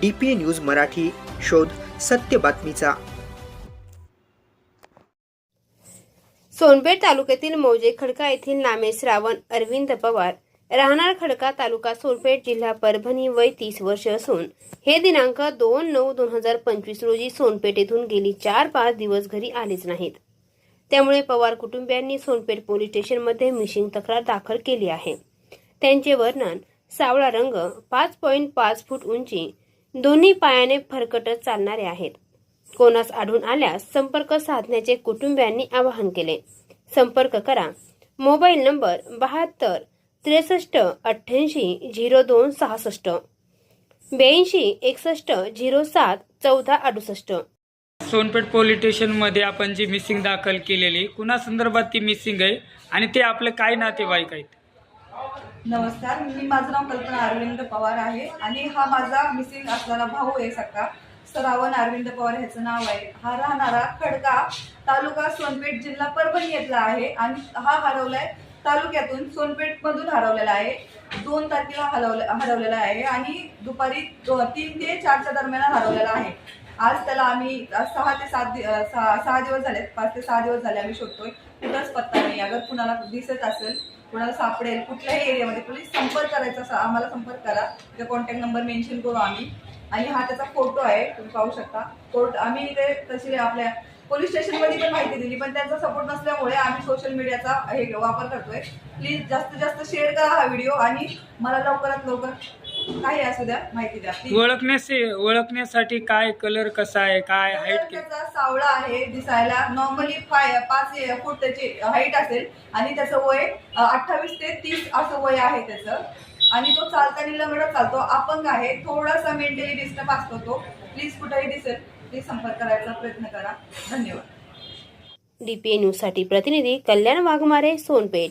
D P news Marathi शोध सत्य बातमीचा. सोनपेठ तालुक्यातील मौजे खडका येथील नामे श्रावण अरविंद पवार राहणार खडका तालुका सोनपेठ जिल्हा परभणी वय तीस वर्ष असून हे दिनांक दोन नऊ दोन हजार पंचवीस रोजी सोनपेठ येथून गेली चार पाच दिवस घरी आलेच नाहीत. त्यामुळे पवार कुटुंबियांनी सोनपेठ पोलीस स्टेशनमध्ये मिशिंग तक्रार दाखल केली आहे. त्यांचे वर्णन सावळा रंग पाच पॉईंट पाच फूट उंची दोन्ही पायाने फरकटत चालणारे आहेत. कोणास आढळून आल्यास संपर्क साधण्याचे कुटुंबियांनी आवाहन केले. संपर्क करा. मोबाईल नंबर बहात्तर त्रेसष्ट अठ्ठ्याऐंशी झिरो दोन सहासष्ट. ब्याऐंशी एकसष्ट झिरो सात चौदा अडुसष्ट. सोनपेठ पोलीस स्टेशनमध्ये आपण जी मिसिंग दाखल केलेली कुणा संदर्भात ती मिसिंग आहे आणि ते आपलं काय नातेवाईक आहेत? नमस्कार मी माझं नाव कल्पना अरविंद पवार आहे आणि हा माझा मिसिंग असलेला भाऊ आहे सका सरावण अरविंद पवार ह्याचं नाव आहे. हा राहणारा खडका तालुका सोनपेठ जिल्हा परभणी येथला आहे आणि हा हरवलाय तालुक्यातून सोनपेठ मधून हरवलेला आहे. दोन तारखेला हरवले हरवलेला आहे आणि दुपारी दो- तीन ते चारच्या दरम्यान हरवलेला आहे. आज त्याला आम्ही सहा ते सात दि- सहा सहा दिवस झाले पाच ते सहा दिवस झाले आम्ही शोधतोय. कुठंच पत्ता नाही. अगर कुणाला दिसत असेल कुणाला सापडेल कुठल्याही एरियामध्ये प्लीज संपर्क करायचा आम्हाला संपर्क करा. त्या कॉन्टॅक्ट नंबर मेन्शन करू आम्ही. आणि हा त्याचा फोटो आहे तुम्ही पाहू शकता. कोर्ट आम्ही ते तशी आपल्या पोलीस स्टेशनमध्ये पण माहिती दिली पण त्यांचा सपोर्ट नसल्यामुळे आम्ही सोशल मीडियाचा हे वापर करतोय. प्लीज जास्तीत जास्त शेअर करा हा व्हिडिओ आणि मला लवकरात लवकर काही असू द्या? माहिती द्या. Please. ओळखण्याचे ओळखण्यासाठी काय कलर कसा आहे काय हाईट त्याचा सावळा आहे दिसायला नॉर्मली फाय पाच फूट त्याची हाईट असेल. आणि त्याचं वय अठ्ठावीस ते तीस असं वय आहे त्याचं. आणि तो चालताना लंगडत चालतो अपंग आहे. थोडासा मेंटली डिस्टर्ब असतो तो. प्लीज कुठेही दिसेल प्लीज संपर्क करायचा प्रयत्न करा. धन्यवाद. डीपीए न्यूजसाठी प्रतिनिधी कल्याण वाघमारे सोनपेठ.